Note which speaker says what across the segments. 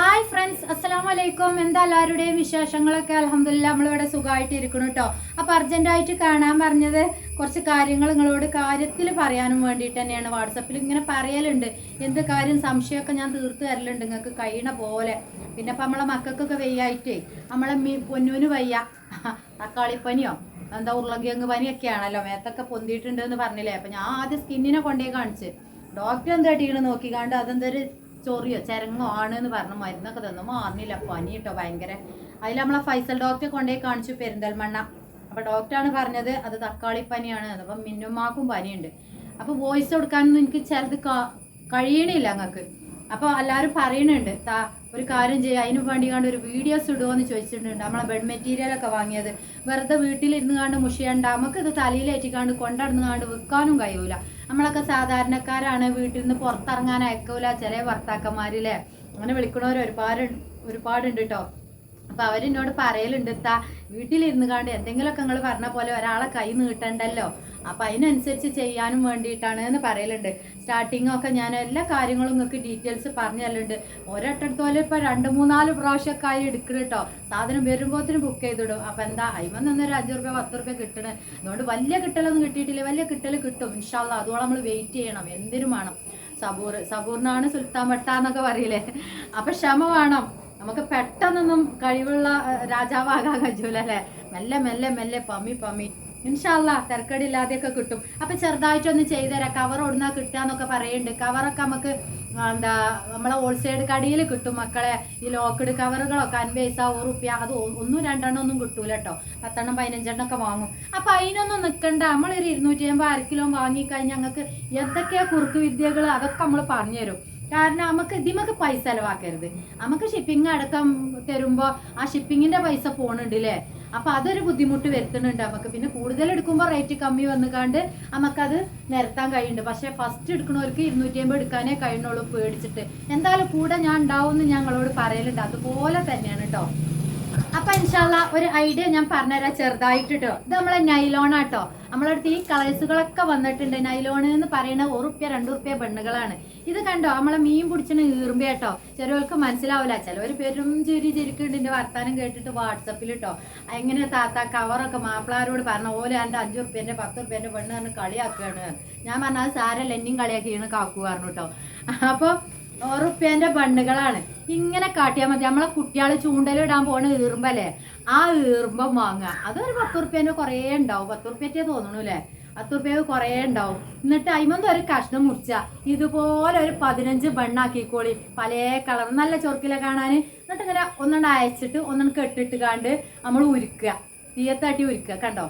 Speaker 1: hi friends അസ്സാം വലൈക്കും എന്താ എല്ലാവരുടെയും വിശേഷങ്ങളൊക്കെ അലഹമില്ല നമ്മളിവിടെ സുഖമായിട്ട് ഇരിക്കണം കേട്ടോ അപ്പൊ അർജന്റായിട്ട് കാണാൻ പറഞ്ഞത് കുറച്ച് കാര്യങ്ങൾ നിങ്ങളോട് കാര്യത്തിൽ പറയാനും വേണ്ടിയിട്ട് തന്നെയാണ് വാട്സപ്പിൽ ഇങ്ങനെ പറയലുണ്ട് എന്ത് കാര്യം സംശയമൊക്കെ ഞാൻ തീർത്ത് തരലുണ്ട് നിങ്ങൾക്ക് കഴിയണ പോലെ പിന്നെ ഇപ്പൊ നമ്മളെ മക്കൾക്കൊക്കെ വയ്യായിട്ടേ നമ്മളെ മീ പൊന്നൂന് വയ്യ തക്കാളിപ്പനിയോ എന്താ ഉരുളങ്കിഴങ്ങ് പനിയൊക്കെ ആണല്ലോ മേത്തൊക്കെ പൊന്തിയിട്ടുണ്ട് എന്ന് പറഞ്ഞില്ലേ അപ്പൊ ഞാൻ ആദ്യം സ്കിന്നിനെ കൊണ്ടേ കാണിച്ച് ഡോക്ടർ എന്താ ടീണ് നോക്കിക്കാണ്ട് അതെന്തൊരു ചൊറിയോ ചരങ്ങോ ആണ് എന്ന് പറഞ്ഞ് മരുന്നൊക്കെ തന്നു മാറിനില്ല പനി കേട്ടോ ഭയങ്കര അതിൽ നമ്മളെ ഫൈസൽ ഡോക്ടറെ കൊണ്ടുപോയി കാണിച്ചു പെരിന്തൽമണ്ണ അപ്പോൾ ഡോക്ടറാണ് പറഞ്ഞത് അത് തക്കാളി പനിയാണ് അപ്പം മിന്നുമാക്കും പനിയുണ്ട് അപ്പോൾ വോയിസ് കൊടുക്കാനൊന്നും എനിക്ക് ചിലത് കഴിയണില്ല അങ്ങക്ക് അപ്പോൾ എല്ലാവരും പറയണുണ്ട് ഒരു കാര്യം ചെയ്യുക അതിനു വേണ്ടി കണ്ട് ഒരു വീഡിയോസ് ഇടുമോ ചോദിച്ചിട്ടുണ്ട് നമ്മളെ ബെഡ് മെറ്റീരിയൽ ഒക്കെ വാങ്ങിയത് വെറുതെ വീട്ടിലിരുന്ന് കണ്ട് മുഷിയണ്ട ഇത് തലയിലേറ്റിക്കാണ്ട് കൊണ്ടടന്ന് കണ്ട് വിൽക്കാനും കഴിയൂല നമ്മളൊക്കെ സാധാരണക്കാരാണ് വീട്ടിൽ നിന്ന് പുറത്തിറങ്ങാൻ അയക്കൂല ചില ഭർത്താക്കന്മാരില്ലേ അങ്ങനെ വിളിക്കണവർ ഒരുപാട് ഒരുപാടുണ്ട് കേട്ടോ അപ്പോൾ അവരെന്നോട് പറയലുണ്ട് താ വീട്ടിലിരുന്ന് കണ്ട് എന്തെങ്കിലുമൊക്കെ നിങ്ങൾ പറഞ്ഞ പോലെ ഒരാളെ കൈ നീട്ടണ്ടല്ലോ അപ്പം അതിനനുസരിച്ച് ചെയ്യാനും വേണ്ടിയിട്ടാണ് എന്ന് പറയലുണ്ട് സ്റ്റാർട്ടിങ്ങൊക്കെ ഞാൻ എല്ലാ കാര്യങ്ങളും നിങ്ങൾക്ക് ഡീറ്റെയിൽസ് പറഞ്ഞു തരലുണ്ട് ഒരൊട്ടടുത്തോലെ ഇപ്പോൾ രണ്ട് മൂന്നാല് പ്രാവശ്യമൊക്കെ ആയി എടുക്കണം കേട്ടോ സാധനം വരുമ്പോഴത്തേനും ബുക്ക് ചെയ്തിടും അപ്പം എന്താ അയിമ നിന്നൊരു അഞ്ച് റുപ്യ പത്ത് റുപ്യ കിട്ടണേ അതുകൊണ്ട് വലിയ കിട്ടലൊന്നും കിട്ടിയിട്ടില്ല വലിയ കിട്ടൽ കിട്ടും ഇൻഷാല്ല അതുകൊണ്ട് നമ്മൾ വെയിറ്റ് ചെയ്യണം എന്തിനും വേണം സബൂർ സബൂറിനാണ് സുൽത്താൻ വട്ട എന്നൊക്കെ പറയില്ലേ അപ്പം ക്ഷമ വേണം നമുക്ക് പെട്ടെന്നൊന്നും കഴിവുള്ള രാജാവാകാൻ കഴിയൂലല്ലേ മെല്ലെ മെല്ലെ മെല്ലെ പമ്മി പമ്മി ഇൻഷാല്ല ഇല്ലാതെയൊക്കെ കിട്ടും അപ്പൊ ചെറുതായിട്ടൊന്ന് ചെയ്തുതരാം കവർ ഒടുന്നാൽ കിട്ടാന്നൊക്കെ പറയുന്നുണ്ട് കവറൊക്കെ നമുക്ക് എന്താ നമ്മളെ ഹോൾസെയിൽ കടയിൽ കിട്ടും മക്കളെ ഈ ലോക്കഡ് കവറുകളൊക്കെ അൻപൈസ റുപ്യ അത് ഒന്നും രണ്ടെണ്ണം ഒന്നും കിട്ടൂല കേട്ടോ പത്തെണ്ണം പതിനഞ്ചെണ്ണം ഒക്കെ വാങ്ങും അപ്പൊ അതിനൊന്നും നിൽക്കണ്ട നമ്മളൊരു ഇരുന്നൂറ്റി അമ്പത് കിലോ വാങ്ങിക്കഴിഞ്ഞാൽ ഞങ്ങൾക്ക് എന്തൊക്കെയാ കുറുക്ക് വിദ്യകൾ അതൊക്കെ നമ്മൾ പറഞ്ഞുതരും കാരണം നമുക്ക് ഇതിമൊക്കെ പൈസ ചിലവാക്കരുത് നമുക്ക് ഷിപ്പിംഗ് അടക്കം തരുമ്പോ ആ ഷിപ്പിങ്ങിന്റെ പൈസ പോണുണ്ട് അല്ലേ അപ്പോൾ അതൊരു ബുദ്ധിമുട്ട് വരുത്തുന്നുണ്ട് നമുക്ക് പിന്നെ കൂടുതൽ എടുക്കുമ്പോൾ റേറ്റ് കമ്മി വന്നുകാണ്ട് നമുക്കത് നിരത്താൻ കഴിയുന്നുണ്ട് പക്ഷേ ഫസ്റ്റ് എടുക്കുന്നവർക്ക് ഇരുന്നൂറ്റി അമ്പത് എടുക്കാനേ കഴിയുന്നുള്ളൂ പേടിച്ചിട്ട് എന്തായാലും കൂടെ ഞാൻ ഉണ്ടാവും എന്ന് ഞങ്ങളോട് പറയലുണ്ട് അതുപോലെ തന്നെയാണ് കേട്ടോ അപ്പൊ ഇൻഷാല്ല ഒരു ഐഡിയ ഞാൻ പറഞ്ഞുതരാം ചെറുതായിട്ട് കേട്ടോ ഇത് നമ്മളെ നൈലോണാട്ടോ നമ്മളടുത്ത് ഈ കളേഴ്സുകളൊക്കെ വന്നിട്ടുണ്ട് നൈലോണ് എന്ന് പറയുന്ന ഉറുപ്പ്യ രണ്ടുറുപ്പ്യ പെണ്ണുകളാണ് ഇത് കണ്ടോ നമ്മളെ മീൻ പിടിച്ചിന് ഈർമ്പ കേട്ടോ ചിലവർക്ക് മനസ്സിലാവില്ല ചിലവർ പേരും ചെരി ചിരിക്കുന്നുണ്ട് എന്റെ വർത്താനം കേട്ടിട്ട് വാട്സപ്പിൽ കേട്ടോ എങ്ങനെ താത്ത കവറൊക്കെ മാപ്പിളാരോട് പറഞ്ഞ ഓല എന്റെ അഞ്ച് റുപ്യേൻ്റെ പത്ത് റുപ്യേൻ്റെ പെണ്ണ് പറഞ്ഞ് കളിയാക്കുകയാണ് ഞാൻ പറഞ്ഞാൽ സാരല്ല എന്നെയും കളിയാക്കിയാണ് കാക്കു പറഞ്ഞു കേട്ടോ അപ്പൊ ഉറുപ്പ്യേൻ്റെ പെണ്ണുകളാണ് ഇങ്ങനെ കാട്ടിയാൽ മതി നമ്മളെ കുട്ടികൾ ചൂണ്ടലിടാൻ പോണ ഈർമ്പല്ലേ ആ ഈർമ്പം വാങ്ങുക അതൊരു പത്ത് ഉറുപ്പ്യൻ്റെ കുറേ ഉണ്ടാവും പത്ത് റുപ്യറ്റേ തോന്നണു അല്ലേ പത്ത് റുപ്യ കുറേ ഉണ്ടാവും എന്നിട്ട് അയിമന്ത് ഒരു കഷ്ണം മുറിച്ച ഇതുപോലെ ഒരു പതിനഞ്ച് ബണ്ണാക്കിക്കോളി പല കളർ നല്ല ചൊറുക്കിലെ കാണാൻ എന്നിട്ട് ഇങ്ങനെ ഒന്നെണ്ണം അയച്ചിട്ട് ഒന്നെണ്ണം കെട്ടിട്ട് കാണ്ട് നമ്മൾ ഉരുക്കുക തീയത്താട്ടി ഉരുക്കുക കണ്ടോ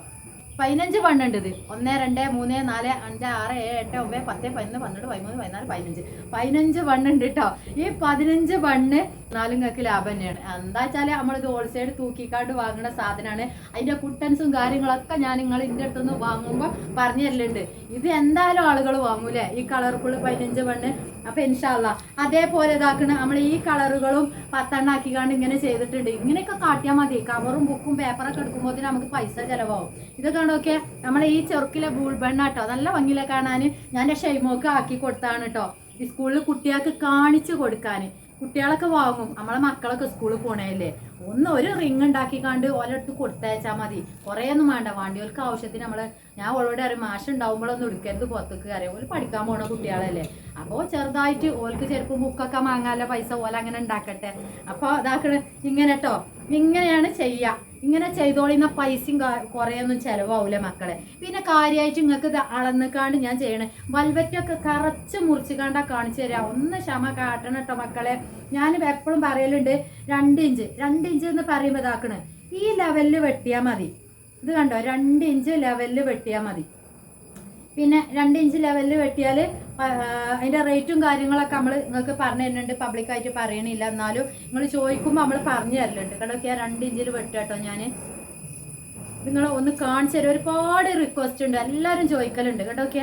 Speaker 1: പതിനഞ്ച് പണ്ണുണ്ട് ഇത് ഒന്ന് രണ്ട് മൂന്ന് നാല് അഞ്ച് ആറ് ഏഴ് എട്ട് ഒമ്പത് പത്ത് പതിനൊന്ന് പന്ത്രണ്ട് പതിമൂന്ന് പതിനാല് പതിനഞ്ച് പതിനഞ്ച് പണ്ണുണ്ട് കേട്ടോ ഈ പതിനഞ്ച് പണ്ണ് നാലും കക്ക് ലാഭം തന്നെയാണ് എന്താ വെച്ചാൽ നമ്മളിത് ഹോൾസെയിൽ തൂക്കിക്കാണ്ട് വാങ്ങുന്ന സാധനമാണ് അതിൻ്റെ കുട്ടൻസും കാര്യങ്ങളൊക്കെ ഞാൻ നിങ്ങൾ ഇതിൻ്റെ അടുത്തുനിന്ന് വാങ്ങുമ്പോൾ പറഞ്ഞു തരലുണ്ട് ഇത് എന്തായാലും ആളുകൾ വാങ്ങൂലേ ഈ കളർഫുൾ പതിനഞ്ച് പണ്ണ് അപ്പൊ ഇൻഷാല്ല അതേപോലെ ഇതാക്കണ നമ്മൾ ഈ കളറുകളും പത്തെണ്ണാക്കിക്കാണ്ട് ഇങ്ങനെ ചെയ്തിട്ടുണ്ട് ഇങ്ങനെയൊക്കെ കാട്ടിയാൽ മതി കവറും ബുക്കും പേപ്പറൊക്കെ എടുക്കുമ്പോൾ നമുക്ക് പൈസ ചിലവാകും ഇതൊക്കെ കണ്ടൊക്കെ നമ്മൾ ഈ ചെറുക്കിലെ ബൂൾ ബെണ്ണ കേട്ടോ നല്ല ഭംഗിയിലെ കാണാൻ ഞാൻ ഷെയ്മോക്ക് ആക്കി കൊടുത്താണ് കേട്ടോ ഈ സ്കൂളിൽ കുട്ടികൾക്ക് കാണിച്ചു കൊടുക്കാൻ കുട്ടികളൊക്കെ വാങ്ങും നമ്മളെ മക്കളൊക്കെ സ്കൂളിൽ പോണേല്ലേ ഒന്ന് ഒരു റിങ് ഉണ്ടാക്കി കണ്ട് ഓലടുത്ത് കൊടുത്തയച്ചാൽ മതി കുറേ ഒന്നും വേണ്ട വണ്ടികൾക്ക് ആവശ്യത്തിന് നമ്മള് ഞാൻ ഓളോട് അറിയാം മാഷ് ഉണ്ടാവുമ്പോഴൊന്നും എടുക്കരുത് പുറത്തേക്ക് അറിയാം ഓല് പഠിക്കാൻ പോണ കുട്ടികളല്ലേ അപ്പോൾ ചെറുതായിട്ട് ഓൽക്ക് ചെറുപ്പം ബുക്കൊക്കെ വാങ്ങാനുള്ള പൈസ ഓല അങ്ങനെ ഉണ്ടാക്കട്ടെ അപ്പോൾ അതാക്കണ ഇങ്ങനെട്ടോ ഇങ്ങനെയാണ് ചെയ്യുക ഇങ്ങനെ ചെയ്തോളിന്ന പൈസയും കുറേയൊന്നും ചിലവാവില്ല മക്കളെ പിന്നെ കാര്യമായിട്ട് നിങ്ങൾക്ക് ഇത് അളന്നുകാണ്ട് ഞാൻ ചെയ്യണേ വൽവറ്റൊക്കെ കറച്ച് മുറിച്ച് കണ്ടാ കാണിച്ചു തരാം ഒന്ന് ക്ഷമ കാട്ടണം കേട്ടോ മക്കളെ ഞാൻ എപ്പോഴും പറയലുണ്ട് രണ്ട് ഇഞ്ച് രണ്ട് ഇഞ്ച് എന്ന് പറയുമ്പോൾ ഇതാക്കണേ ഈ ലെവലിൽ വെട്ടിയാൽ മതി ഇത് കണ്ടോ രണ്ട് ഇഞ്ച് ലെവലിൽ വെട്ടിയാൽ മതി പിന്നെ രണ്ട് ഇഞ്ച് ലെവലിൽ വെട്ടിയാൽ അതിന്റെ റേറ്റും കാര്യങ്ങളൊക്കെ നമ്മൾ നിങ്ങൾക്ക് പറഞ്ഞു തരുന്നുണ്ട് പബ്ലിക്കായിട്ട് പറയണില്ല എന്നാലും നിങ്ങൾ ചോദിക്കുമ്പോൾ നമ്മൾ പറഞ്ഞു തരലുണ്ട് കേട്ടോ ഞാൻ രണ്ട് ഇഞ്ചിൽ വെട്ടു കേട്ടോ ഞാൻ നിങ്ങൾ ഒന്ന് കാണിച്ചു തരും ഒരുപാട് റിക്വസ്റ്റ് ഉണ്ട് എല്ലാവരും ചോദിക്കലുണ്ട് കേട്ടോ ഓക്കെ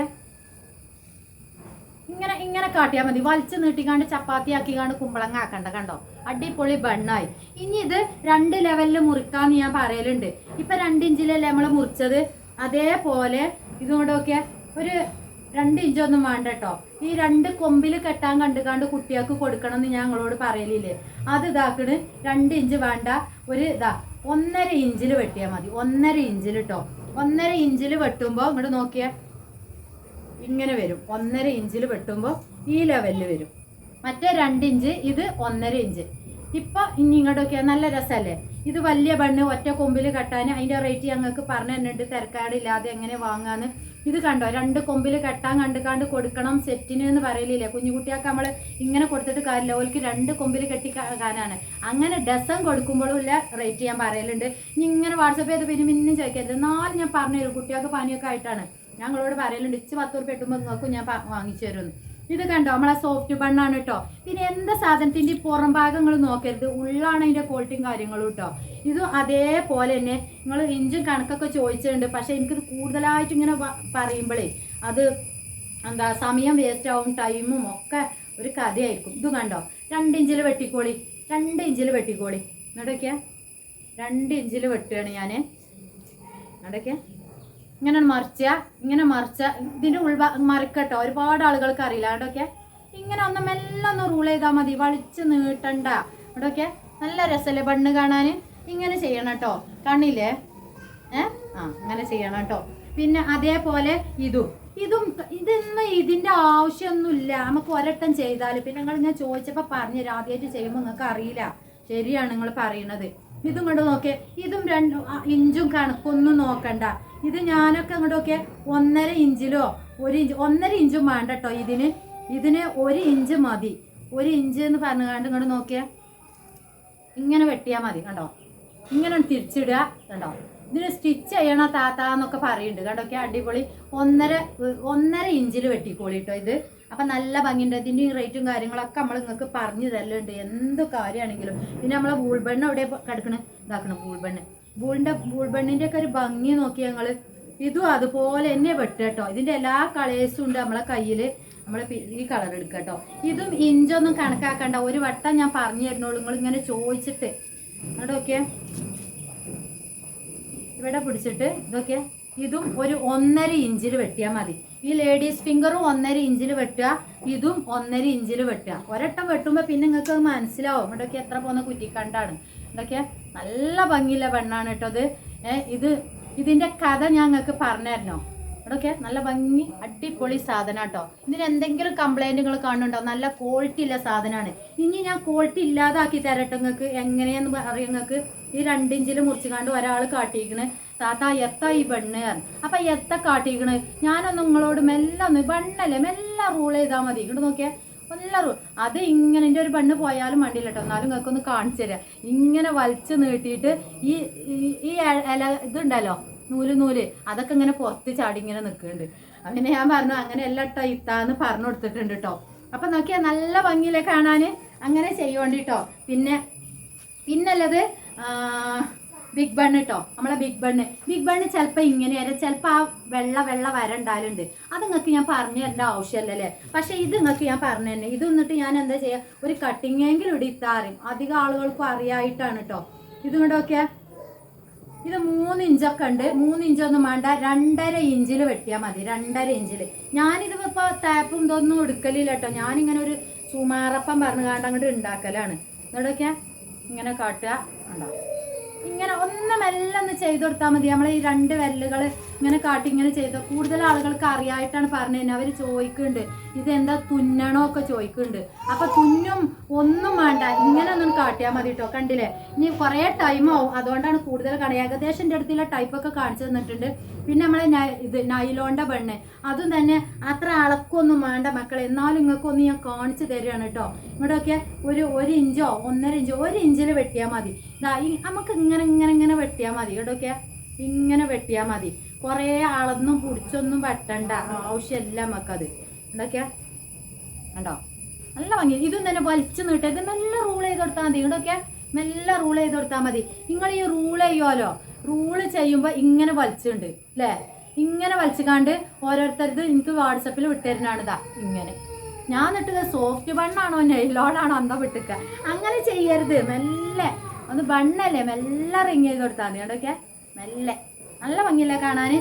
Speaker 1: ഇങ്ങനെ ഇങ്ങനെ കാട്ടിയാൽ മതി വലിച്ച് നീട്ടിക്കാണ്ട് ചപ്പാത്തി ആക്കിക്കാണ്ട് കുമ്പളങ്ങ ആക്കണ്ട കണ്ടോ അടിപൊളി ബണ്ണായി ഇനി ഇത് രണ്ട് ലെവലിൽ മുറിക്കാന്ന് ഞാൻ പറയലുണ്ട് ഇപ്പൊ രണ്ടിഞ്ചിലല്ലേ ഇഞ്ചിലല്ലേ നമ്മൾ മുറിച്ചത് അതേപോലെ ഇതുകൊണ്ടൊക്കെ ഒരു രണ്ട് ഇഞ്ചൊന്നും വേണ്ട കേട്ടോ ഈ രണ്ട് കൊമ്പിൽ കെട്ടാൻ കണ്ടുകാണ്ട് കുട്ടികൾക്ക് കൊടുക്കണം എന്ന് ഞങ്ങളോട് പറയലില്ലേ അത് ഇതാക്കണ് രണ്ട് ഇഞ്ച് വേണ്ട ഒരു ഇതാ ഒന്നര ഇഞ്ചിൽ വെട്ടിയാൽ മതി ഒന്നര ഇഞ്ചിൽ കേട്ടോ ഒന്നര ഇഞ്ചിൽ വെട്ടുമ്പോൾ ഇങ്ങോട്ട് നോക്കിയേ ഇങ്ങനെ വരും ഒന്നര ഇഞ്ചിൽ വെട്ടുമ്പോൾ ഈ ലെവലിൽ വരും മറ്റേ രണ്ട് ഇഞ്ച് ഇത് ഒന്നര ഇഞ്ച് ഇപ്പൊ ഇനി ഇങ്ങോട്ടൊക്കെ നല്ല രസമല്ലേ ഇത് വലിയ ബണ്ണ് ഒറ്റ കൊമ്പിൽ കെട്ടാൻ അതിൻ്റെ റേറ്റ് ഞങ്ങൾക്ക് പറഞ്ഞു തന്നിട്ടുണ്ട് തിരക്കാടില്ലാതെ എങ്ങനെ വാങ്ങാന്ന് ഇത് കണ്ടോ രണ്ട് കൊമ്പിൽ കെട്ടാൻ കണ്ടുകാണ്ട് കൊടുക്കണം സെറ്റിന് എന്ന് പറയലില്ലേ കുഞ്ഞുകുട്ടിയൊക്കെ നമ്മൾ ഇങ്ങനെ കൊടുത്തിട്ട് കാര്യമില്ല ഓൽക്ക് രണ്ട് കൊമ്പിൽ കെട്ടി അങ്ങനെ ഡസൺ കൊടുക്കുമ്പോഴും ഇല്ല റേറ്റ് ചെയ്യാൻ പറയലുണ്ട് ഇനി ഇങ്ങനെ വാട്സപ്പ് ചെയ്ത് പിന്നെ മിന്നും ചോദിക്കരുത് എന്നാലും ഞാൻ പറഞ്ഞു തരും കുട്ടികൾക്ക് പനിയൊക്കെ ആയിട്ടാണ് ഞങ്ങളോട് പറയലുണ്ട് ഇച്ച് പത്ത് ഉറുപ്പ് എട്ടുമ്പോൾ നിങ്ങൾക്കും ഞാൻ വാങ്ങിച്ചു തരുമെന്ന് ഇത് കണ്ടോ നമ്മളെ സോഫ്റ്റ് ബണ്ണാണ് കേട്ടോ പിന്നെ എന്ത് സാധനത്തിന്റെ പുറം ഭാഗങ്ങൾ നോക്കരുത് ഉള്ളാണ് അതിന്റെ ക്വാളിറ്റിയും കാര്യങ്ങളും കേട്ടോ ഇതും അതേപോലെ തന്നെ നിങ്ങൾ ഇഞ്ചും കണക്കൊക്കെ ചോദിച്ചിട്ടുണ്ട് പക്ഷേ എനിക്കിത് കൂടുതലായിട്ട് ഇങ്ങനെ പറയുമ്പോഴേ അത് എന്താ സമയം വേസ്റ്റ് ആവും ടൈമും ഒക്കെ ഒരു കഥയായിരിക്കും ഇത് കണ്ടോ രണ്ട് ഇഞ്ചിൽ വെട്ടിക്കോളി രണ്ട് ഇഞ്ചിൽ വെട്ടിക്കോളി എന്നിട്ടൊക്കെയാ രണ്ട് ഇഞ്ചിൽ വെട്ടുകയാണ് ഞാൻ എന്നിട്ടൊക്കെയാ ഇങ്ങനെ മറിച്ച ഇങ്ങനെ മറിച്ച ഇതിന്റെ ഉൾഭാ മറിക്കട്ടോ ഒരുപാട് ആളുകൾക്ക് അറിയില്ല അവിടെയൊക്കെ ഇങ്ങനെ ഒന്ന് മെല്ലെ ഒന്ന് റൂൾ ചെയ്താൽ മതി വളിച്ച് നീട്ടണ്ട അവിടെയൊക്കെ നല്ല രസമല്ലേ ബണ്ണ് കാണാൻ ഇങ്ങനെ ചെയ്യണം കേട്ടോ കണ്ണില്ലേ ഏ ആ അങ്ങനെ ചെയ്യണം കേട്ടോ പിന്നെ അതേപോലെ ഇതും ഇതും ഇതൊന്നും ഇതിന്റെ ആവശ്യമൊന്നുമില്ല നമുക്ക് ഒരട്ടം ചെയ്താൽ പിന്നെ നിങ്ങൾ ഞാൻ ചോദിച്ചപ്പോൾ പറഞ്ഞു ആദ്യമായിട്ട് ചെയ്യുമ്പോൾ നിങ്ങൾക്ക് അറിയില്ല ശരിയാണ് നിങ്ങൾ പറയണത് ഇതും കൊണ്ട് നോക്കേ ഇതും രണ്ടും ഇഞ്ചും കണക്കൊന്നും നോക്കണ്ട ഇത് ഞാനൊക്കെ അങ്ങോട്ടൊക്കെ ഒന്നര ഇഞ്ചിലോ ഒരു ഇഞ്ച് ഒന്നര ഇഞ്ചും വേണ്ട കേട്ടോ ഇതിന് ഇതിന് ഒരു ഇഞ്ച് മതി ഒരു ഇഞ്ച് എന്ന് പറഞ്ഞുകൊണ്ട് ഇങ്ങോട്ട് നോക്കിയാൽ ഇങ്ങനെ വെട്ടിയാൽ മതി കണ്ടോ ഇങ്ങനെ തിരിച്ചിടുക കണ്ടോ ഇതിന് സ്റ്റിച്ച് ചെയ്യണ താത്ത എന്നൊക്കെ പറയുന്നുണ്ട് ഒക്കെ അടിപൊളി ഒന്നര ഒന്നര ഇഞ്ചിൽ വെട്ടിക്കോളി കേട്ടോ ഇത് അപ്പം നല്ല ഭംഗിയുണ്ട് ഇതിൻ്റെ റേറ്റും കാര്യങ്ങളൊക്കെ നമ്മൾ നിങ്ങൾക്ക് പറഞ്ഞു തരലുണ്ട് എന്ത് കാര്യമാണെങ്കിലും പിന്നെ നമ്മളെ വൂൾബണ്ണ് അവിടെ കിടക്കണേ ഇതാക്കണം വൂൾബണ്ണ് ബൂളിൻ്റെ ബൂൾ ഒക്കെ ഒരു ഭംഗി നോക്കി ഞങ്ങൾ ഇതും അതുപോലെ തന്നെ കേട്ടോ ഇതിൻ്റെ എല്ലാ കളേഴ്സും ഉണ്ട് നമ്മളെ കയ്യിൽ നമ്മൾ ഈ കളർ എടുക്കുക കേട്ടോ ഇതും ഇഞ്ചൊന്നും കണക്കാക്കണ്ട ഒരു വട്ടം ഞാൻ പറഞ്ഞു തരുന്നോളൂ നിങ്ങൾ ഇങ്ങനെ ചോദിച്ചിട്ട് അതൊക്കെ ഇവിടെ പിടിച്ചിട്ട് ഇതൊക്കെ ഇതും ഒരു ഒന്നര ഇഞ്ചിൽ വെട്ടിയാൽ മതി ഈ ലേഡീസ് ഫിംഗറും ഒന്നര ഇഞ്ചിൽ വെട്ടുക ഇതും ഒന്നര ഇഞ്ചിൽ വെട്ടുക ഒരട്ടം വെട്ടുമ്പോൾ പിന്നെ നിങ്ങൾക്ക് മനസ്സിലാവും ഇവിടെയൊക്കെ എത്ര പോകുന്ന കുറ്റിക്കണ്ടാണ് ഇതൊക്കെ നല്ല ഭംഗിയുള്ള പെണ്ണാണ് കേട്ടോ ഇത് ഇത് ഇതിൻ്റെ കഥ ഞാൻ നിങ്ങൾക്ക് പറഞ്ഞു തരണോ ഇവിടെയൊക്കെ നല്ല ഭംഗി അടിപൊളി സാധനം കേട്ടോ ഇതിന് എന്തെങ്കിലും കംപ്ലൈൻറ്റുകൾ കാണുന്നുണ്ടോ നല്ല ക്വാളിറ്റി ഉള്ള സാധനമാണ് ഇനി ഞാൻ ക്വാളിറ്റി ഇല്ലാതാക്കി തരട്ടെ നിങ്ങൾക്ക് എങ്ങനെയെന്ന് പറയും നിങ്ങൾക്ക് ഈ രണ്ടിഞ്ചിൽ മുറിച്ചുകാണ്ട് ഒരാൾ കാട്ടിയിരിക്കണ് താത്ത എത്ത ഈ പെണ്ണ് അപ്പം എത്ത കാട്ടിയിരിക്കണ് ഞാനൊന്ന് നിങ്ങളോട് മെല്ലെ ഒന്ന് ബണ്ണല്ലേ മെല്ലെ റൂൾ ചെയ്താൽ മതി ഇങ്ങോട്ട് നോക്കിയാൽ എല്ലാവരും അത് ഇങ്ങനെ എൻ്റെ ഒരു പെണ്ണ് പോയാലും മണ്ടിയില്ല കേട്ടോ എന്നാലും നിങ്ങൾക്കൊന്ന് കാണിച്ചു തരാം ഇങ്ങനെ വലിച്ചു നീട്ടിയിട്ട് ഈ ഈ ഇല ഇതുണ്ടല്ലോ നൂല് നൂല് അതൊക്കെ ഇങ്ങനെ പുറത്ത് ചാടി ഇങ്ങനെ നിൽക്കുന്നുണ്ട് അങ്ങനെ ഞാൻ പറഞ്ഞു അങ്ങനെ എല്ലാം കേട്ടോ ഇത്താന്ന് പറഞ്ഞു കൊടുത്തിട്ടുണ്ട് കേട്ടോ അപ്പം നോക്കിയാൽ നല്ല ഭംഗിയിലെ കാണാൻ അങ്ങനെ ചെയ്യേണ്ടി കേട്ടോ പിന്നെ പിന്നല്ലത് ബിഗ് ബണ് കേട്ടോ നമ്മളെ ബിഗ് ബണ് ബിഗ് ബണ് ചിലപ്പോൾ ഇങ്ങനെ വരെ ചിലപ്പോൾ ആ വെള്ള വെള്ള വരണ്ടാലുണ്ട് അത് നിങ്ങൾക്ക് ഞാൻ പറഞ്ഞു തരേണ്ട അല്ലേ പക്ഷേ ഇത് നിങ്ങൾക്ക് ഞാൻ പറഞ്ഞു തന്നെ ഇത് എന്നിട്ട് ഞാൻ എന്താ ചെയ്യുക ഒരു കട്ടിങ് എങ്കിലും ഇടിത്താറും അധികം ആളുകൾക്കും അറിയായിട്ടാണ് കേട്ടോ ഇത് കൊണ്ടൊക്കെ ഇത് മൂന്ന് ഇഞ്ചൊക്കെ ഉണ്ട് മൂന്ന് ഇഞ്ചൊന്നും വേണ്ട രണ്ടര ഇഞ്ചിൽ വെട്ടിയാൽ മതി രണ്ടര ഇഞ്ചിൽ ഞാനിത് ഇപ്പോൾ തേപ്പും ഇതൊന്നും എടുക്കലില്ല കേട്ടോ ഞാനിങ്ങനെ ഒരു സുമാറപ്പം പറഞ്ഞു കാണ്ട് അങ്ങോട്ട് ഉണ്ടാക്കലാണ് എന്നിട്ടൊക്കെ ഇങ്ങനെ കാട്ടുക ഉണ്ടാവും ഇങ്ങനെ ഒന്ന് മെല്ലെ ഒന്ന് ചെയ്തു കൊടുത്താൽ മതി നമ്മൾ ഈ രണ്ട് വെല്ലുകൾ ഇങ്ങനെ കാട്ടി ഇങ്ങനെ ചെയ്ത കൂടുതൽ ആളുകൾക്ക് അറിയായിട്ടാണ് പറഞ്ഞു തന്നെ അവർ ചോദിക്കുന്നുണ്ട് ഇതെന്താ തുന്നണോ ഒക്കെ ചോദിക്കുന്നുണ്ട് അപ്പൊ തുന്നും ഒന്നും വേണ്ട ഇങ്ങനെ ഒന്നും കാട്ടിയാൽ മതി കേട്ടോ കണ്ടില്ലേ ഇനി കുറേ ടൈമാവും അതുകൊണ്ടാണ് കൂടുതൽ കാണുക ഏകദേശം എൻ്റെ അടുത്തുള്ള ടൈപ്പൊക്കെ കാണിച്ചു തന്നിട്ടുണ്ട് പിന്നെ നമ്മളെ ഇത് നൈലോണ്ട ബണ്ണ് അതും തന്നെ അത്ര അളക്കൊന്നും വേണ്ട മക്കളെ എന്നാലും നിങ്ങൾക്കൊന്ന് ഞാൻ കാണിച്ചു തരികയാണ് കേട്ടോ ഇവിടെയൊക്കെ ഒരു ഒരു ഇഞ്ചോ ഒന്നര ഇഞ്ചോ ഒരു ഇഞ്ചിൽ വെട്ടിയാൽ മതി നമുക്ക് ഇങ്ങനെ ഇങ്ങനെ ഇങ്ങനെ വെട്ടിയാൽ മതി ഇവിടെയൊക്കെ ഇങ്ങനെ വെട്ടിയാൽ മതി കുറേ അളന്നും പുടിച്ചൊന്നും വെട്ടണ്ട ആവശ്യമല്ല നമുക്കത് എന്തൊക്കെയാ കണ്ടോ നല്ല ഭംഗി ഇതും തന്നെ വലിച്ചു നീട്ടെ ഇത് മെല്ലെ റൂൾ ചെയ്ത് കൊടുത്താൽ മതി ഇവിടെയൊക്കെ മെല്ലെ റൂൾ ചെയ്ത് കൊടുത്താൽ മതി നിങ്ങൾ ഈ റൂൾ ചെയ്യുമല്ലോ റൂള് ചെയ്യുമ്പോൾ ഇങ്ങനെ വലിച്ചുണ്ട് അല്ലേ ഇങ്ങനെ വലിച്ചുകാണ്ട് ഓരോരുത്തരത് എനിക്ക് വാട്സപ്പിൽ വിട്ടുതരുന്നതാണിതാ ഇങ്ങനെ ഞാൻ എന്നിട്ട് സോഫ്റ്റ് ബണ്ണാണോ നെയ്ലോഡാണോ എന്താ വിട്ടിക്ക അങ്ങനെ ചെയ്യരുത് മെല്ലെ ഒന്ന് ബണ്ണല്ലേ മെല്ലെ റിങ് ചെയ്ത് കൊടുത്താൽ മതി കണ്ടൊക്കെ മെല്ലെ നല്ല ഭംഗിയല്ലേ കാണാൻ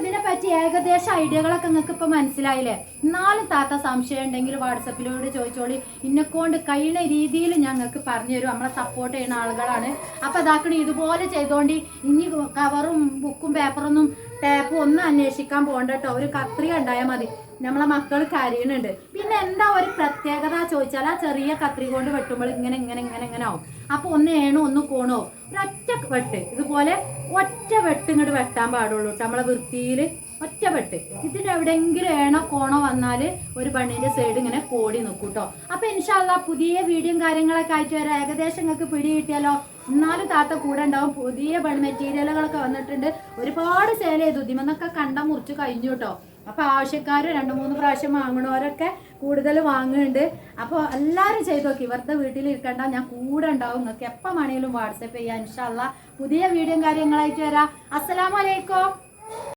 Speaker 1: ഇതിനെ പറ്റി ഏകദേശം ഐഡിയകളൊക്കെ നിങ്ങൾക്ക് ഇപ്പൊ മനസ്സിലായില്ലേ എന്നാലും താത്ത സംശയം ഉണ്ടെങ്കിൽ വാട്സപ്പിലൂടെ ചോദിച്ചോളി ഇന്നെക്കൊണ്ട് കഴിയുന്ന രീതിയിൽ ഞങ്ങൾക്ക് പറഞ്ഞു തരും നമ്മളെ സപ്പോർട്ട് ചെയ്യുന്ന ആളുകളാണ് അപ്പൊ അതാക്കണി ഇതുപോലെ ചെയ്തുകൊണ്ട് ഇനി കവറും ബുക്കും പേപ്പറൊന്നും ടാപ്പും ഒന്നും അന്വേഷിക്കാൻ പോകണ്ട കേട്ടോ ഒരു കത്രിക ഉണ്ടായാൽ മതി നമ്മളെ മക്കൾ കരയുന്നുണ്ട് പിന്നെ എന്താ ഒരു പ്രത്യേകത ചോദിച്ചാൽ ആ ചെറിയ കത്രി കൊണ്ട് വെട്ടുമ്പോൾ ഇങ്ങനെ ഇങ്ങനെ ഇങ്ങനെ ഇങ്ങനെ ആവും അപ്പൊ ഒന്ന് ഏണോ ഒന്ന് കോണോ ഒരൊറ്റ വെട്ട് ഇതുപോലെ ഒറ്റ വെട്ട് ഇങ്ങോട്ട് വെട്ടാൻ പാടുള്ളൂ നമ്മളെ വൃത്തിയിൽ ഒറ്റ വെട്ട് ഇതിന്റെ എവിടെയെങ്കിലും ഏണോ കോണോ വന്നാൽ ഒരു പണ്ണിന്റെ സൈഡ് ഇങ്ങനെ കോടി നിൽക്കും കേട്ടോ അപ്പോൾ ഇൻഷാല്ല പുതിയ വീഡിയോ കാര്യങ്ങളൊക്കെ ആയിട്ട് വരാം ഏകദേശം നിങ്ങൾക്ക് പിടി കിട്ടിയാലോ എന്നാലും താത്ത കൂടെ ഉണ്ടാവും പുതിയ പണി മെറ്റീരിയലുകളൊക്കെ വന്നിട്ടുണ്ട് ഒരുപാട് സേല ചെയ്തു ഇതിമെന്നൊക്കെ കണ്ട മുറിച്ച് കഴിഞ്ഞു കേട്ടോ അപ്പോൾ ആവശ്യക്കാർ രണ്ട് മൂന്ന് പ്രാവശ്യം വാങ്ങണവരൊക്കെ കൂടുതൽ വാങ്ങുന്നുണ്ട് അപ്പോൾ എല്ലാവരും ചെയ്ത് നോക്കി വെറുതെ വീട്ടിലിരിക്കണ്ട ഞാൻ കൂടെ ഉണ്ടാവും നിങ്ങൾക്ക് എപ്പം വേണമെങ്കിലും വാട്സപ്പ് ചെയ്യാം ഇൻഷാല്ല പുതിയ വീഡിയോ കാര്യങ്ങളായിട്ട് വരാം അസ്സലാമലൈക്കും